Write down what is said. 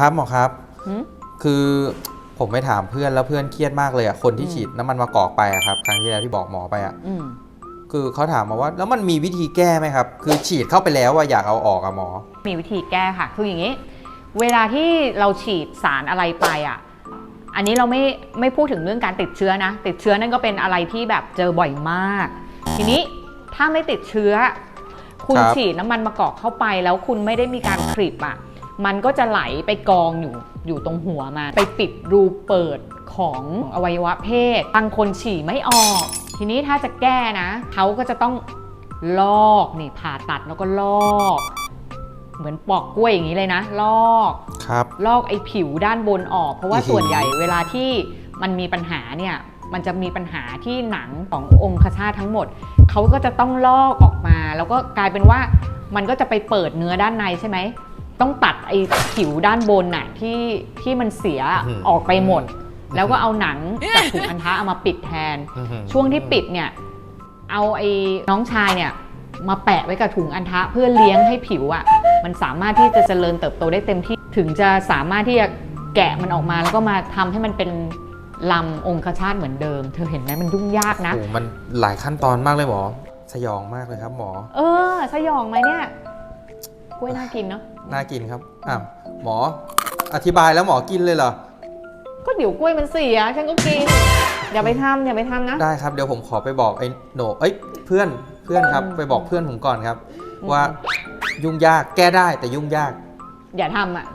ครับหมอครับหืมคือผมไปถามเพื่อนแล้วเพื่อนเครียดมากเลยอะคนที่อืมฉีดน้ำมันมะกอกไปอะครับ ครั้งที่แล้วที่บอกหมอไปอะอืมคือเขาถามมาว่า แล้วมันมีวิธีแก้ไหมครับ คือฉีดเข้าไปแล้วอะอยากเอาออกอะหมอ มีวิธีแก้ค่ะ คืออย่างนี้ เวลาที่เราฉีดสารอะไรไปอะ อันนี้เราไม่ไม่พูดถึงเรื่องการติดเชื้อนะ ติดเชื้อนั่นก็เป็นอะไรที่แบบเจอบ่อยมาก ทีนี้ถ้าไม่ติดเชื้อ คุณครับฉีดน้ำมันมะกอกเข้าไปแล้วคุณไม่ได้มีการคลิปอะ มันก็จะไหลไปกองอยู่อยู่ตรงหัวมาไปปิดรูเปิดของอวัยวะเพศ บางคนฉี่ไม่ออก ทีนี้ถ้าจะแก้นะเขาก็จะต้องลอกนี่ผ่าตัดแล้วก็ลอก เหมือนปอกกล้วยอย่างนี้เลยนะ ลอกครับลอกไอ้ผิวด้านบนออก เพราะว่าอื้อหือส่วนใหญ่เวลาที่มันมีปัญหาเนี่ยมันจะมีปัญหาที่หนังขององคชาตทั้งหมด เขาก็จะต้องลอกออกมา แล้วก็กลายเป็นว่ามันก็จะไปเปิดเนื้อด้านในใช่ไหม ต้องตัดไอ้ผิวด้านบนน่ะที่ที่มันเสียอื้อหือออกไปหมด แล้วก็เอาหนังจากถุงอันทะเอามาปิดแทน อื้อหือ ช่วงที่ปิดเนี่ย เอาไอ้น้องชายเนี่ย มาแปะไว้กับถุงอันทะเพื่อเลี้ยงให้ผิวอะ่ะ มันสามารถที่จะเจริญเติบโตได้เต็มที่ถึงจะสามารถที่จะแกะมันออกมาแล้วก็มาทำให้มันเป็นลำองคชาตเหมือนเดิม เธอเห็นไหมมันยุ่งยากนะ โอ้โหมันหลายขั้นตอนมากเลยหมอ สยองมากเลยครับหมอ เออ สยองไหมเนี่ย กล้วยน่ากินเนาะน่ากินครับอ้าวหมออธิบายแล้วหมอกินเลยเหรอ ก็เดี๋ยวกล้วยมันเสียฉันก็กิน อย่าไปทำอย่าไปทำนะ ได้ครับเดี๋ยวผมขอไปบอกไอ้โหนเอ้ยเพื่อนเพื่อนครับอืมไปบอกเพื่อนผมก่อนครับอืมว่ายุ่งยากแก้ได้แต่ยุ่งยาก อย่าทำอะ